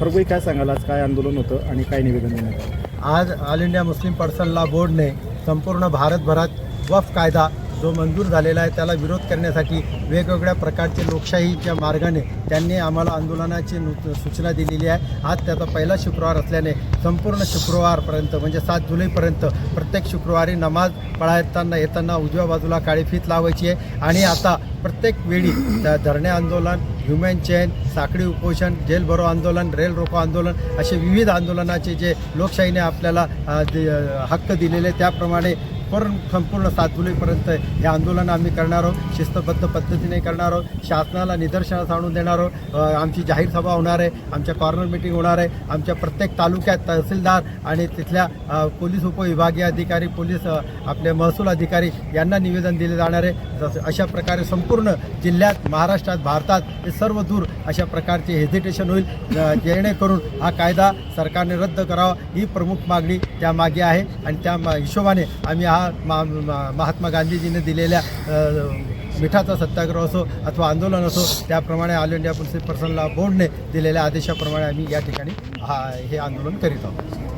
फरगोई काय सांगाल? आज काय आंदोलन होतं आणि काय निवेदन देण्यात आज ऑल इंडिया मुस्लिम पर्सनला बोर्डने संपूर्ण भारतभरात वफ कायदा जो मंजूर झालेला आहे त्याला विरोध करण्यासाठी वेगवेगळ्या प्रकारचे लोकशाहीच्या मार्गाने त्यांनी आम्हाला आंदोलनाची सूचना दिलेली आहे. आज त्याचा पहिला शुक्रवार असल्याने संपूर्ण शुक्रवारपर्यंत म्हणजे सात जुलैपर्यंत प्रत्येक शुक्रवारी नमाज पळायताना येताना उजव्या बाजूला काळी फीत लावायची आहे. आणि आता प्रत्येक वेळी धरणे आंदोलन ह्युमॅन चेन साखळी उपोषण जेल भरो आंदोलन रेल रोको आंदोलन असे विविध आंदोलनाचे जे लोकशाहीने आपल्याला दि- हक्क दिलेले त्याप्रमाणे पूर्ण संपूर्ण सात जुलैपर्यंत हे आंदोलन आम्ही करणार आहोत. शिस्तबद्ध पद्धतीने करणार आहोत. शासनाला निदर्शनास आणून देणार आहोत. आमची जाहीर सभा होणार आहे. आमच्या कॉर्नर मिटिंग होणार आहे. आमच्या प्रत्येक तालुक्यात तहसीलदार आणि तिथल्या पोलीस उपविभागीय अधिकारी पोलीस आपले महसूल अधिकारी यांना निवेदन दिले जाणार आहे. जसं अशा प्रकारे संपूर्ण जिल्ह्यात महाराष्ट्रात भारतात हे सर्व दूर अशा प्रकारचे हेजिटेशन होईल. जेणेकरून हा कायदा सरकारने रद्द करावा. ही प्रमुख मागणी त्यामागे आहे. आणि त्या मा- हिशोबाने आम्ही हा मा महात्मा गांधीजीने दिलेल्या मिठाचा सत्याग्रह असो अथवा आंदोलन असो त्याप्रमाणे ऑल इंडिया पुलिस पर्सनला बोर्डने दिलेल्या आदेशाप्रमाणे आम्ही या ठिकाणी हा हे आंदोलन करीत आहोत.